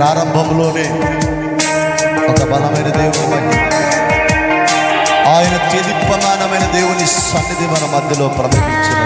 ప్రారంభంలోనే ఒక బలమైన దేవుని మహిమ ఆయన తీర్పమానమైన దేవుని సన్నిధి మన మధ్యలో ప్రకటించినది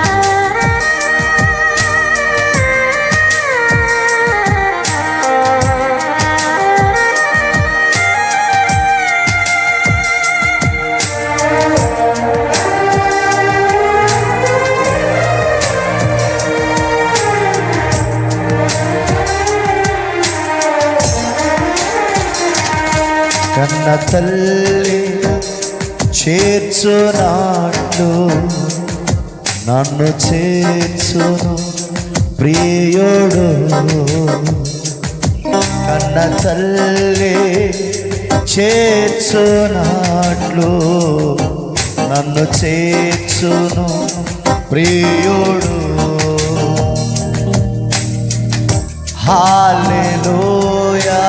నన్ను చేర్చును ప్రియుడు. కన్న తల్లి చేర్చునాట్లు నన్ను చేర్చును ప్రియుడు. హాలెలూయా.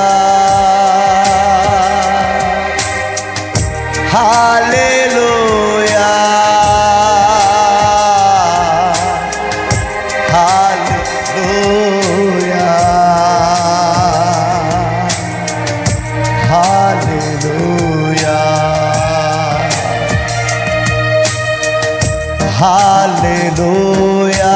హాలెలూయా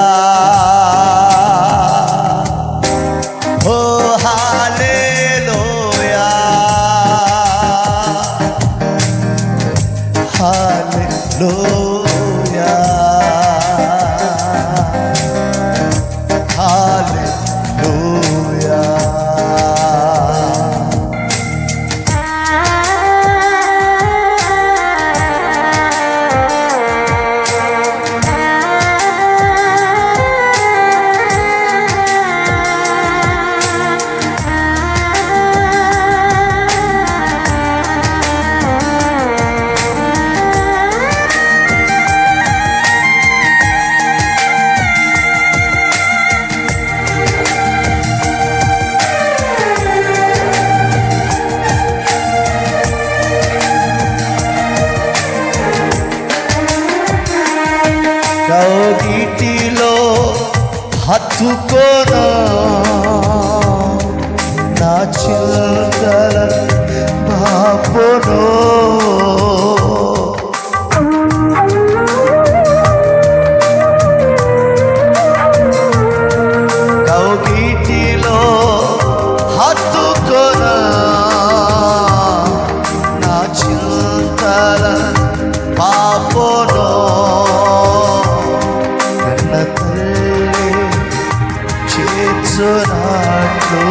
చేర్చునాట్లు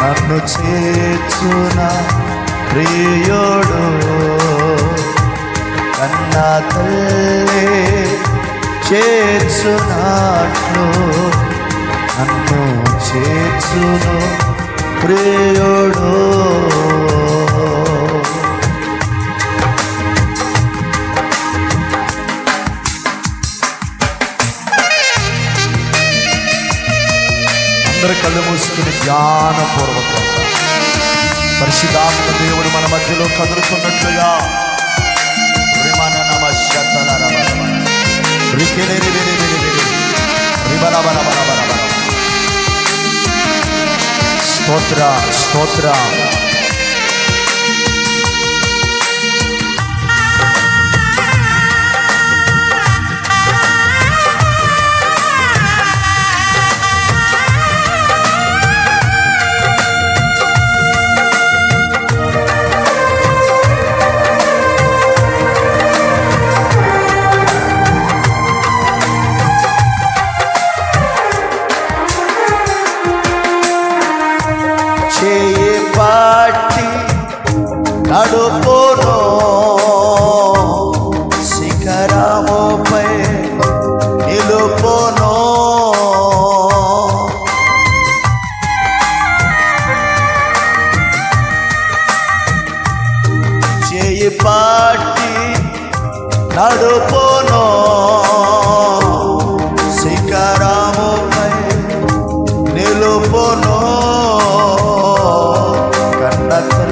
నన్ను చేర్చున ప్రియోడు. కన్నా తల్లే చేర్చునాట్లు నన్ను చేర్చును ప్రియోడు. రిబల బల బల బల బల. స్తోత్ర స్తోత్ర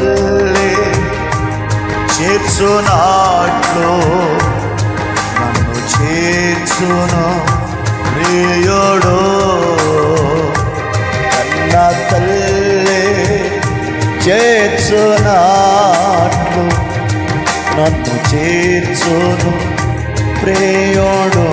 తల్లే చేర్చునాట్లో నన్ను చేర్చును ప్రియుడు. కన్న తల్లే చేర్చునాట్లు నన్ను చేర్చును ప్రియుడు.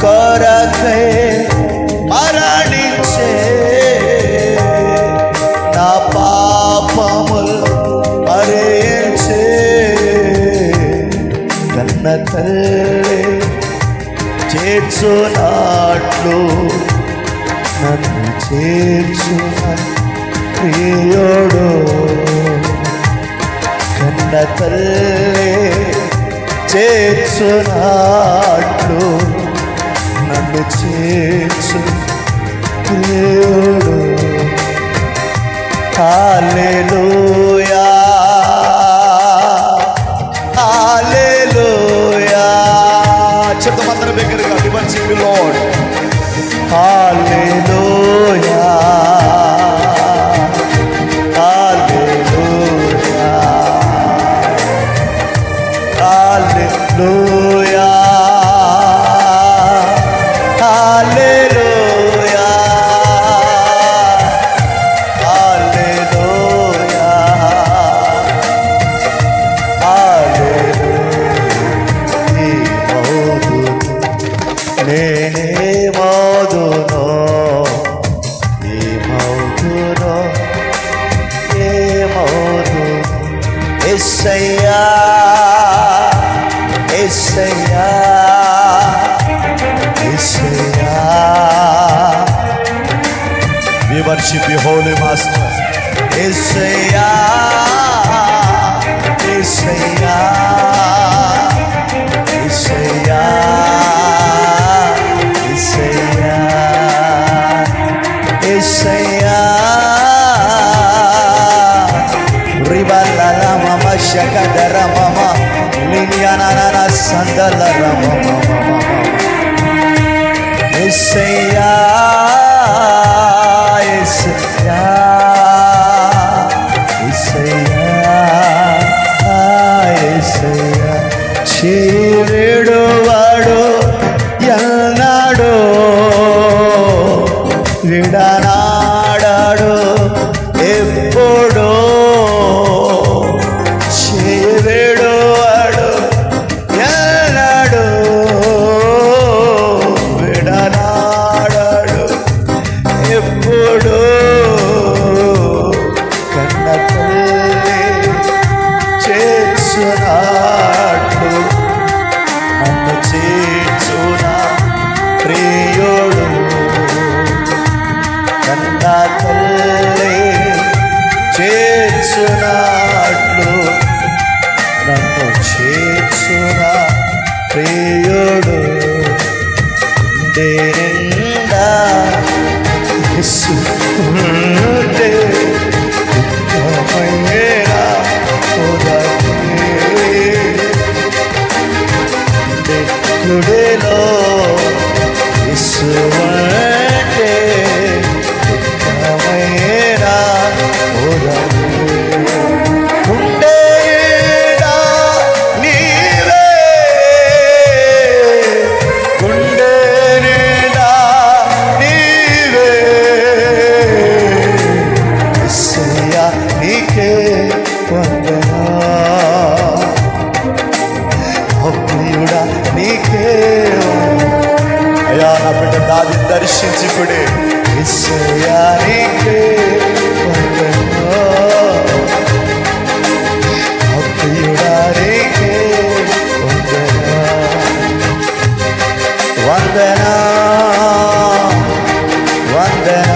కొరకై మరణించే నా పాపములు మరేచే కన్న తల్లి చేర్చునాట్లు నన్ను చేర్చున ప్రియోడు. కన్న తల్లి చేర్చునాట్లు నన్ను చేర్చు. దేవుడు. హాలేలుయా హాలేలుయా చెత్త మందరం దగ్గరగా డివర్సింగ్ లోడ్ सैया सैया सैया We worship you, Holy Master. Isaiah, Isaiah. तेरंगा దర్శించుకుడే విశ్వయానికి అప్రియుడానికి వందనా వందనా వందనా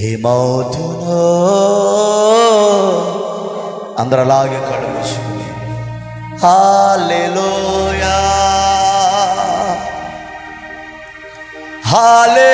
ఈ మౌతును అందరు అలాగే కడుగుచుకుని హాలెలోయా. హాలే